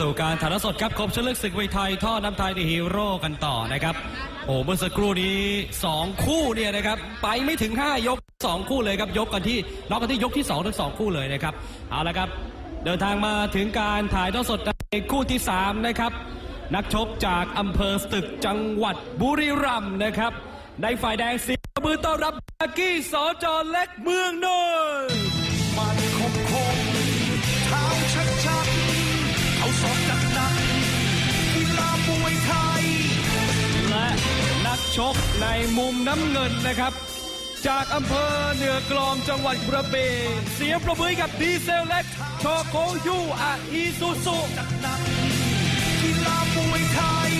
สู่การถ่ายทอดสดครับครบเชลือกศึกมวยไทยท่อน้ำไทยในฮีโร่กันต่อนะครับโอ้เมื่อสักครู่นี้ 2 คู่เนี่ยนะครับไปไม่ถึง 5 ยก 2 คู่เลยครับยกกันที่น็อกกันที่ยกที่2ทั้ง2คู่เลยนะครับเอาละครับเดินทางมาถึงการถ่ายทอดสดในคู่ที่ 3 นะครับ นักชกจากอำเภอสตึกจังหวัดบุรีรัมย์นะครับในฝ่ายแดงสีมือต้อนรับอากี้สอจอเล็กเมืองนนท์ ชกในมุมน้ำเงินนะครับ จากอำเภอเหนือกลองจังหวัดกระบี่เสียงประมือให้กับดีเซลเล็กชอโคยูอาอีซูซุหนักกีฬามวยไทย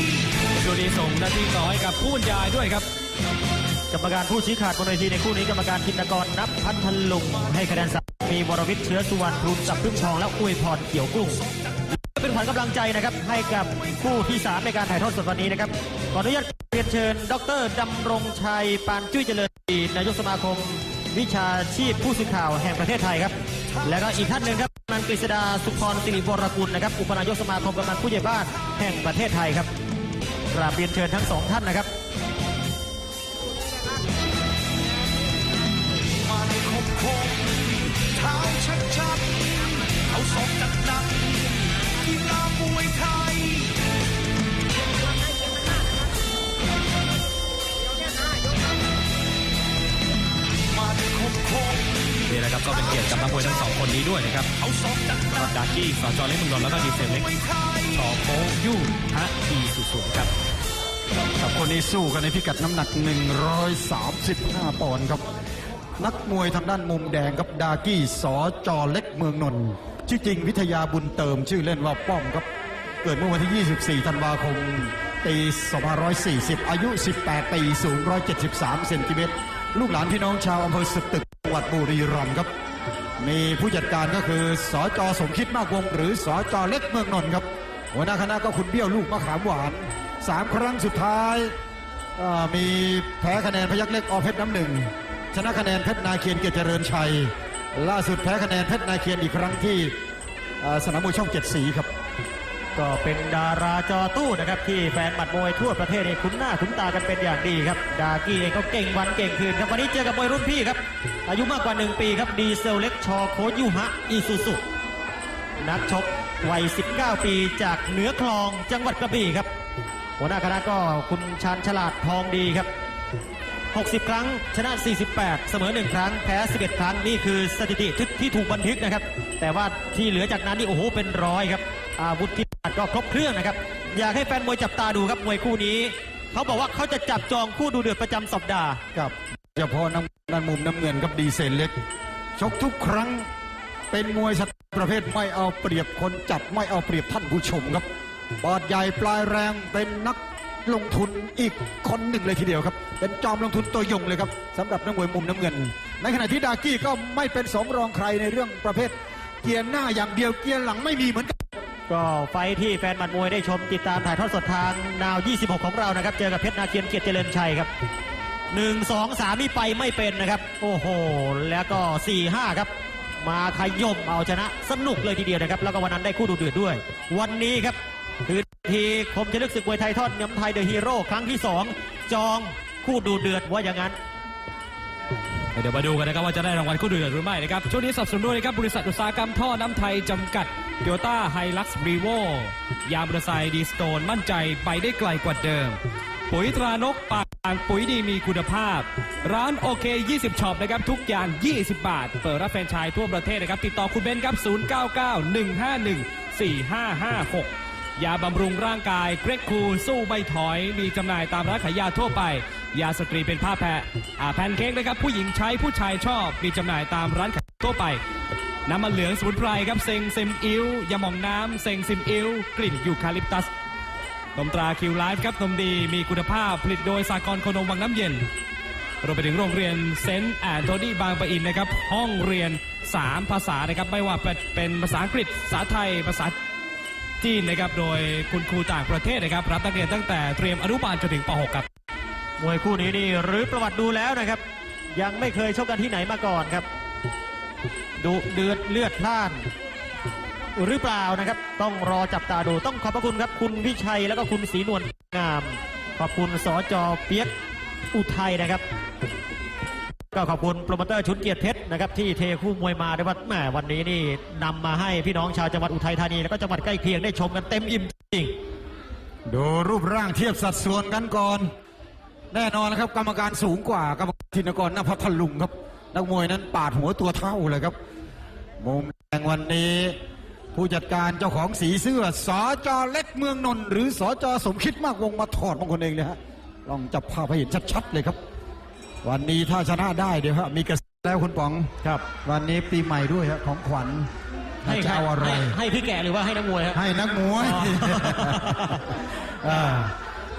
ช่วงนี้ส่งหน้าที่ต่อให้กับผู้บรรยายด้วยครับกรรมการผู้ชี้ขาดบนเวทีในคู่นี้กรรมการธินกรนับพันธลุงให้คะแนนสามมีวรวิทย์เชื้อสุวรรณพรุนจับพึ่งทองและอวยพรเกี่ยวกุ้งเป็นขวัญกำลังใจนะครับให้กับคู่ที่ 3 ในการถ่ายทอดสดวันนี้นะครับขออนุญาต เรียนเชิญ ดรดำรงชัย ปานจุ้ยเจริญศรีนายกสมาคม วิชาชีพผู้สื่อข่าวแห่งประเทศไทยครับ แล้วก็อีกท่านหนึ่งครับกำนันกฤษดาสุพรสิริวรกุลนะครับอุปนายกสมาคมกำนันผู้ใหญ่บ้านแห่งประเทศไทยครับกราบเรียนเชิญทั้งสองท่านนะครับเท้าชัดชัดเขาสอบจัดหนักกีฬามวยไทย นะครับก็เป็นเกียรติกับนักมวยทั้งสองคนนี้ด้วยนะครับเขาสอบจัดหนัสำหรับดากี้สอจอเล็กเมืองนนท์แล้วก็ดีเซลเล็กมวยไทยชอโคยู่ฮะอีซูซุครับครับคนนี้สู้กันในพิกัดน้ำหนัก 135 ปอนด์ครับ นักมวยทางด้านมุมแดงครับดากี้สอจอเล็กเมืองนนท์ชื่อจริงวิทยาบุญเติมชื่อเล่นว่าป้อมครับ เกิดเมื่อวันที่ 24 ธันวาคมปี2540 อายุ 18 ปี สูง 173 เซนติเมตร ลูกหลานพี่น้องชาวอำเภอสตึก วัดบุรีรัมย์ครับ มีผู้จัดการก็คือสอจอสมคิดมากวง หรือสอจอเล็กเมืองนนท์ครับ หัวหน้าคณะก็คุณเบี้ยวลูกมะขามหวานสามครั้งสุดท้ายมีแพ้คะแนนพยักเล็กอเพชรน้ำหนึ่งชนะคะแนนเพชรนาเคียนเกียรติเจริญชัย ล่าสุดแพ้คะแนนเพชรนาเคียนอีกครั้งที่สนามมวยช่องเจ็ดสีครับ ก็เป็นดาราจอตู้นะครับที่แฟนหมัดมวยทั่วประเทศคุ้นหน้าคุ้นตากันเป็นอย่างดีครับ ดากี้เองก็เก่งวันเก่งคืนครับวันนี้เจอกับมวยรุ่นพี่ครับ อายุมากกว่า 1 ปีครับดีเซลเล็กชอโคยุฮะอีซูซุนักชกวัย 19 ปีจากเหนือคลองจังหวัดกระบี่ครับ หัวหน้าคณะก็คุณชาญฉลาดทองดีครับ 60 ครั้งชนะ 48 เสมอ 1 ครั้งแพ้ 11 ครั้งนี่คือสถิติที่ถูกบันทึกนะครับ แต่ว่าที่เหลือจากนั้นนี่โอ้โหเป็นร้อยครับอาวุธที่ ก็ครบเครื่องนะครับ อยากให้แฟนมวยจับตาดูครับมวยคู่นี้ เขาบอกว่าเขาจะจับจองคู่ดูเดือดประจำสัปดาห์กับเฉพาะน้ำด้านมุมน้ำเงินครับดีเซลเล็ก ชกทุกครั้งเป็นมวยสไตล์ประเภทไม่เอาเปรียบคนจับไม่เอาเปรียบท่านผู้ชมครับปอดใหญ่ปลายแรงเป็นนักลงทุนอีกคนหนึ่งเลยทีเดียวครับ เป็นจอมลงทุนตัวยงเลยครับสำหรับนักมวยมุมน้ำเงิน ในขณะที่ดากี้ก็ไม่เป็นสองรองใครในเรื่องประเภทเกียร์หน้าอย่างเดียวเกียร์หลังไม่มีเหมือนกัน ก็ไฟที่แฟนหมัดมวยได้ชมติดตามถ่ายทอดสดทางนาว 26 ของเรานะครับ เจอกับเพชรนาเคียนเกียรติเจริญชัยครับ 1 2 3 นี่ไปไม่เป็นนะครับ โอ้โห แล้วก็ 4 5 ครับ มาขย่มเอาชนะสนุกเลยทีเดียวนะครับ แล้วก็วันนั้นได้คู่ดูเดือดด้วย วันนี้ครับคือทีคมชลึกศึกมวยไทยทอดย้ำไทยเดอะฮีโร่ครั้งที่ 2 จองคู่ดูเดือดว่าอย่างนั้นเดี๋ยวมาดูกันนะครับว่าจะได้รางวัลคู่เดือดหรือไม่นะครับช่วงนี้สนับสนุนด้วยนะครับบริษัทอุตสาหกรรมท่อน้ำไทยจำกัด โยต้าไฮลักซ์รีโวยามอเตอร์ไซค์ดีสโตนมั่นใจไปได้ไกลกว่าเดิม ปุ๋ยตรานกปางปุ๋ยดีมีคุณภาพ ร้านโอเค 20ช็อปนะครับ ทุกอย่าง 20 บาท เปิดรับแฟรนไชส์ทั่วประเทศนะครับ ติดต่อคุณเบนซ์ครับ 0991514556 ยาบำรุงร่างกายเกรกคูสู้ไม่ถอย มีจำหน่ายตามร้านขายยาทั่วไป ยาสตรีเป็นผ้าแพะอ่าแพนเค้กนะครับ ผู้หญิงใช้ผู้ชายชอบ มีจำหน่ายตามร้านขายทั่วไป น้ำมันเหลืองสมุนไพรครับเซงซิมอิลยาหม่องน้ำเซงซิมอิลกลิ่นยูคาลิปตัสนมตราคิวไลฟ์ครับนมดีมีคุณภาพผลิตโดยสากลโคนมวังน้ำเย็นรวมไปถึงโรงเรียนเซนต์แอนโทนีบางปะอินนะครับ ห้องเรียน 3 ภาษานะครับ ไม่ว่าเป็นภาษาอังกฤษภาษาไทยภาษาจีนนะครับ โดยคุณครูต่างประเทศนะครับ รับนักเรียนตั้งแต่เตรียมอนุบาลจนถึงป .6 ครับมวยคู่นี้นี่หรือประวัติดูแล้วนะครับ ยังไม่เคยชกกันที่ไหนมาก่อนครับ ดุเดือดเลือดพล่าน หรือเปล่านะครับ ต้องรอจับตาดูต้องขอบพระคุณครับ คุณพิชัยแล้วก็คุณศรีนวลงาม ขอบคุณสจเปียกอุทัยนะครับ ก็ขอบคุณโปรโมเตอร์ชุดเกียรติเพชรนะครับที่เทคู่มวยมาได้ว่าแหมวันนี้นี่นำมาให้พี่น้องชาวจังหวัดอุทัยธานี แล้วก็จังหวัดใกล้เคียงได้ชมกันเต็มอิ่มจริงดูรูปร่างเทียบสัดส่วนกันก่อน แน่นอนนะครับ กรรมการสูงกว่ากรรมการธินกรนภัทลุงครับ นักมวยนั้นปาดหัวตัวเท่าเลยครับ มุมแดงวันนี้ ผู้จัดการเจ้าของสีเสื้อสจเล็กเมืองนนท์หรือสจสมคิดมากวงมาถอดมงคลเองเลยฮะลองจับภาพให้เห็นชัดๆเลยครับ วันนี้ถ้าชนะได้เดี๋ยวฮะมีกระแสแล้วคุณป๋องครับ วันนี้ปีใหม่ด้วยฮะของขวัญให้จะเอาอะไรให้ให้พี่แก่หรือว่าให้นักมวยครับให้นักมวยอ๋ออ่า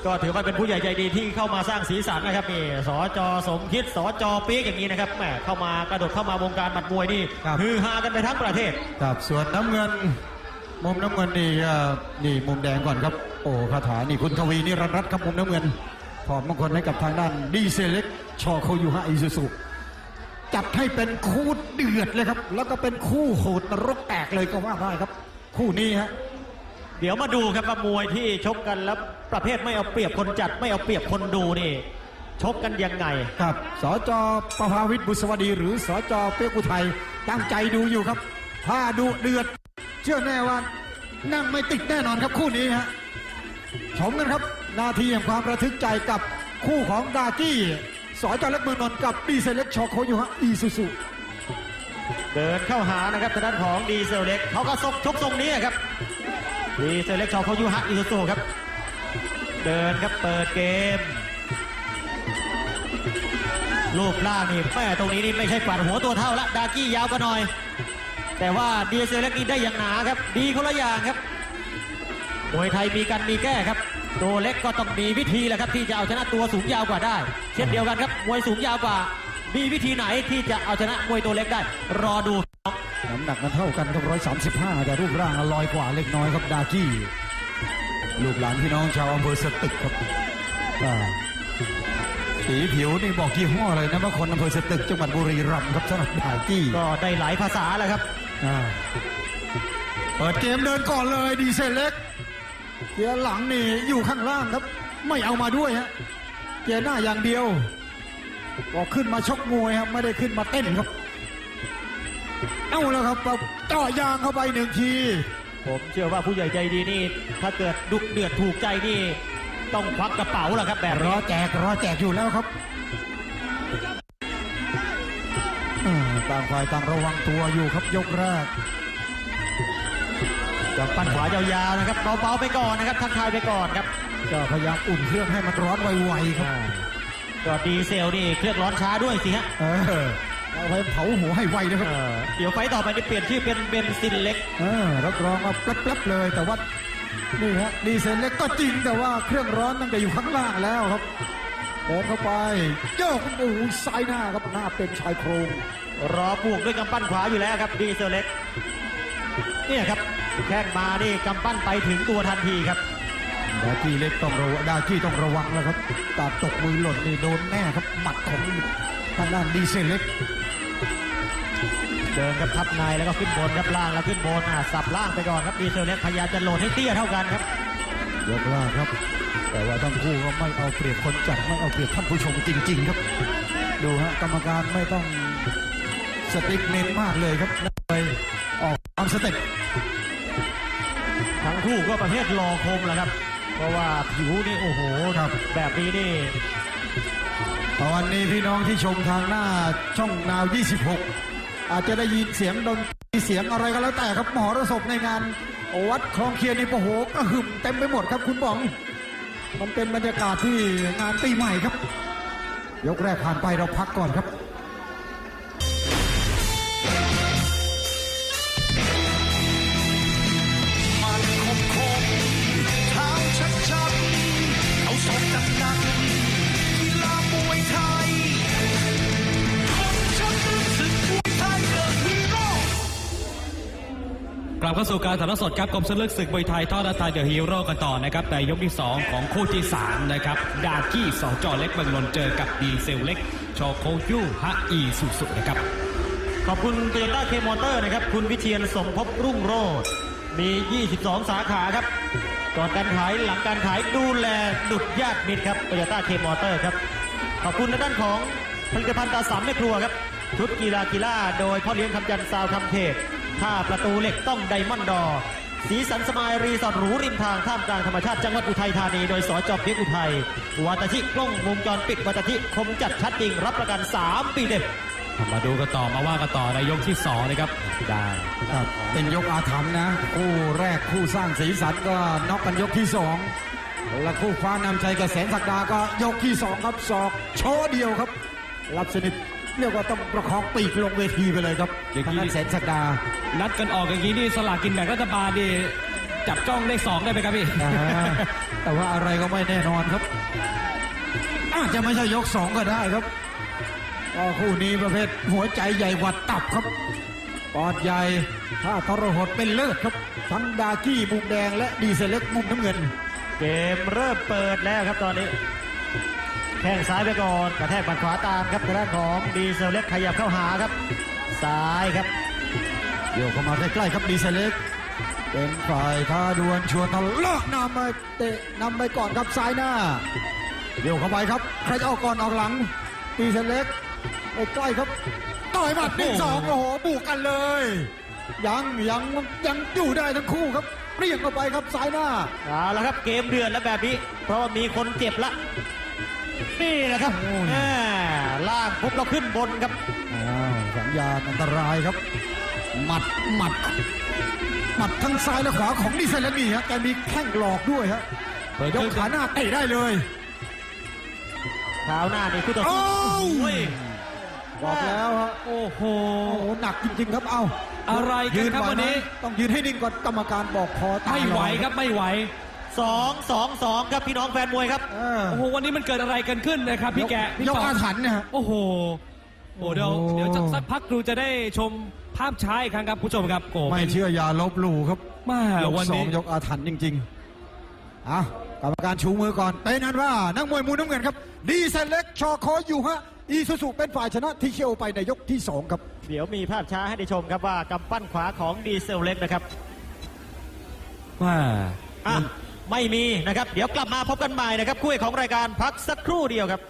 ก็ถือว่าเป็นผู้ใหญ่ใจดีที่เข้ามาสร้างสีสันนะครับนี่สจสมคิดสจปี๊กอย่างนี้นะครับแหมเข้ามากระโดดเข้ามาวงการหมัดมวยนี่ครับ ฮือฮากันไปทั้งประเทศ ครับส่วนน้ำเงิน มุมน้ำเงินนี่ก็นี่มุมแดงก่อนครับ โอ้คาถานี่คุณทวีนี่รัตน์รัตน์ครับมุมน้ำเงินถอดมงคลให้กับทางด้านดีเซเล็กชอโคยูฮะอิซุสุจัดให้เป็นคู่เดือดเลยครับ แล้วก็เป็นคู่โหดนรกแตกเลยก็ว่าได้ครับ คู่นี้ฮะ เดี๋ยวมาดูครับว่ามวยที่ชกกันแล้วประเภทไม่เอาเปรียบคนจัดไม่เอาเปรียบคนดูนี่ ชกกันยังไง ครับสจประภาวิทย์บุษวดี หรือสจเปียกอุทัยตั้งใจดูอยู่ครับถ้าดูเดือด เชื่อแน่ว่านั่งไม่ติดแน่นอนครับคู่นี้ฮะชมกันครับนาทีแห่งความระทึกใจกับคู่ของดากี้สจเล็กเมืองนนท์กับดีเซลเล็กชอโคยูฮะอีซูซูเดินเข้าหานะครับทางด้านของดีเซลเล็กเขาก็ซกชกทรงนี้ครับ ดีเซลเล็กชอเขายูฮะอิซูซูครับ เดินครับเปิดเกม รูปร่างนี่แม่ตรงนี้นี่ไม่ใช่ปัดหัวตัวเท่าละดากี้ยาวกว่าน่อย แต่ว่าดีเซลเล็กนี่ได้อย่างหนาครับ ดีคนละอย่างครับมวยไทยมีกันมีแก้ครับ ตัวเล็กก็ต้องมีวิธีแหละครับ ที่จะเอาชนะตัวสูงยาวกว่าได้ เช่นเดียวกันครับมวยสูงยาวกว่ามีวิธีไหนที่จะเอาชนะมวยตัวเล็กได้ รอดู น้ำหนักมันเท่ากันครับร้อยสามสิบห้าแต่รูปร่างลอยกว่าเล็กน้อยครับดากี้ลูกหลานพี่น้องชาวอำเภอสตึกครับอ่าสีผิวนี่บอกยี่ห้อเลยนะว่าคนอำเภอสตึกจังหวัดบุรีรัมย์ครับสำหรับดากี้ก็ได้หลายภาษาแหล้วครับอ่าเปิดเกมเดินก่อนเลยดีเซลเล็กเกียร์หลังนี่อยู่ข้างล่างครับ ไม่เอามาด้วยฮะเกียร์หน้าอย่างเดียวบอกขึ้นมาชกมวยครับไม่ได้ขึ้นมาเต้นครับ เอาแล้วครับเจ่อยางเข้าไปหนึ่งทีผมเชื่อว่าผู้ใหญ่ใจดีนี่ ถ้าเกิดดุเดือดถูกใจนี่ ต้องควักกระเป๋าแหละครับ แบบรอนี้แจกรอแจกอยู่แล้วครับอ่าต่างฝ่ายต่างระวังตัวอยู่ครับยกแรกกับปั้นขวายาวๆนะครับเบาๆไปก่อนนะครับทักทายไปก่อนครับ ก็พยายามอุ่นเครื่องให้มันร้อนไวๆครับก็ดีเซลนี่เครื่องร้อนช้าด้วยสิฮะ เออเอาไว้เผาหัวให้ไวนะครับเออเดี๋ยวไฟต์ต่อไปนี่เปลี่ยนชื่อเป็นเบนซินเล็กเออรับรองว่าแป๊บๆเลยแต่ว่านี่ฮะดีเซลเล็กก็จริงแต่ว่าเครื่องร้อนตั้งแต่อยู่ข้างล่างแล้วครับเดินเข้าไปโยกโอ้โหซ้ายหน้าครับหน้าเป็นชายโครงรอบวกด้วยกำปั้นขวาอยู่แล้วครับ ดีเซลเล็กเนี่ยครับแข้งมานี่กำปั้นไปถึงตัวทันทีครับดากี้เล็กต้องระวังดากี้ต้องระวังแล้วครับตาตกมือหล่นนี่โดนแน่ครับหมัดของ ทางด้านดีเซลเล็กเดินกับทับในแล้วก็ขึ้นบนครับล่างแล้วขึ้นบนอะสับล่างไปก่อนครับดีเซลเล็กพยายามจะโหลดให้เตี้ยเท่ากันครับยกล่างครับ แต่ว่าทั้งคู่ก็ไม่เอาเปรียบคนจัดไม่เอาเปรียบท่านผู้ชมจริง ๆ ครับ ดูฮะกรรมการไม่ต้องสติ๊กเน้นมากเลยครับเลยออกตามสเต็ปทั้งคู่ก็ประเภทรอคมแหละครับ เพราะว่าผิวนี่โอ้โหครับแบบนี้นี่ ตอนนี้พี่น้องที่ชมทางหน้าช่องนาว 26 อาจจะได้ยินเสียงดนตรีเสียงอะไรก็แล้วแต่ครับหมอรสพในงาน วัดคลองเคียนนี่โอ้โหกระหึ่มเต็มไปหมดครับคุณบอง มันเป็นบรรยากาศที่งานปีใหม่ครับ ยกแรกผ่านไปเราพักก่อนครับ เข้าสู่การถ่ายทอดสดครับกรมสลึกศึกมวยไทยทอดรัตไทยเดอะฮีโร่กันต่อนะครับในยกที่ 2 ของคู่ที่ 3 นะครับ ดากี้สอจอเล็กเมืองนนเจอกับดีเซลเล็ก ชอโคยูฮะอีสุสุนะครับ ขอบคุณโตโยต้าเคมอเตอร์นะครับ คุณวิเชียนสมภพรุ่งโรจน์มี 22 สาขาครับ ก่อนการขายหลังการขายดูแลดุดญาติมิตรครับโตโยต้าเคมอเตอร์ครับ ขอบคุณทางด้านของผลิตภัณฑ์ตาสามแม่ครัวครับชุดกีฬากีฬาโดยพ่อเลี้ยงคำจันทร์ซาวคำเทพ ท่าประตูเหล็กต้องไดมอนด์ดอร์สีสันสมายรีสอร์ทหรูริมทางท่ามกลางธรรมชาติจังหวัดอุทัยธานีโดยสจอบเพียงอุทัยวัตชิกล้องวงจรปิดวัตชิคมจัดชัดจริงรับประกัน 3 ปีเด็ดมาดูกันต่อมาว่ากันต่อในยกที่สองนะครับได้ครับเป็นยกอาถรรพ์นะ คู่แรกคู่สร้างสีสันก็น็อกกันยกที่สองแล้วคู่คว้านำชัยกับแสนศักดาก็ยกที่สองครับศอกโชว์เดียวครับ รับสนิท เรียกว่าต้องประคองปีกลงเวทีไปเลยครับทางด้านแสนศักดานัดกันออกอย่างนี้นี่สลากกินแบ่งรัฐบาลดีจับจ้องเลขสองได้ไหมครับพี่อ่าแต่ว่าอะไรก็ไม่แน่นอนครับ อาจจะไม่ใช่ยกสองก็ได้ครับก็คู่นี้ประเภทหัวใจใหญ่กว่าตับครับปอดใหญ่ถ้าทรหดเป็นเลิศครับทั้งดากี้มุมแดงและดีเซลเล็กมุมน้ำเงิน เกมเริ่มเปิดแล้วครับตอนนี้ แข้งซ้ายไปก่อนกระแทกบัดขวาตามครับทางด้านของดีเซลเล็กขยับเข้าหาครับ ซ้ายครับโยกเข้ามาใกล้ๆครับดีเซลเล็กเป็นฝ่ายท้าดวลชวนทะเลาะนำมาเตะนำไปก่อนครับซ้ายหน้าโยกเข้าไปครับใครจะออกก่อนออกหลังดีเซลเล็กไปใกล้ครับต่อยหมัดหนึ่งสองโอ้โหบุกกันเลย ยังยังยังอยู่ได้ทั้งคู่ครับเรียกเข้าไปครับซ้ายหน้าเอาละครับเกมเดือดแล้วแบบนี้เพราะว่ามีคนเจ็บละ นี่แหละครับโอ้ยแม่ล่างปุ๊บเราขึ้นบนครับอ้าวสัญญาณอันตรายครับ หมัดหมัดหมัดทั้งซ้ายและขวาของดีเซลเล็กนี่ฮะแกมีแข้งหลอกด้วยฮะเปิดยเคกรื่องขาหน้าเตะได้เลยเท้าหน้านี่คู่ต่อสู้โอ้ยโอ้ยบอกแล้วฮะโอ้โหโอ้โหหนักจริงๆครับเอาอะไรกันครับยืไหวันนี้ไหมต้องยืนให้นิ่งก่อนกรรมการบอกพอตาไม่ไหวลอยครับไม่ไหว สองสองสองครับพี่น้องแฟนมวยครับ เออโอ้โหวันนี้มันเกิดอะไรกันขึ้นนะครับพี่แกะพี่ยกป๋องอาถรรพ์เนี่ยฮะ โอ้โหโอ้เดี๋ยวโอ้โห เดี๋ยวจะสักพักครูจะได้ชมภาพช้าอีกครั้งครับผู้ชมครับโอ้ไม่เป็นเชื่ออย่าลบหลู่ครับมายกวันสอนี้งยกอาถรรพ์จริงๆอะกรรมการชูมือก่อนเป็นนั้นว่า นักมวยมูน้ำเงินครับ ดีเซลเล็กชอคออยู่ฮะ อีซูซูเป็นฝ่ายชนะที่เชียวไปในยกที่สองครับ เดี๋ยวมีภาพช้าให้ได้ชมครับว่ากำปั้นขวาของดีเซลเล็กนะครับว่าอะ ไม่มีนะครับ เดี๋ยวกลับมาพบกันใหม่นะครับคู่เอกของรายการพักสักครู่เดียวครับ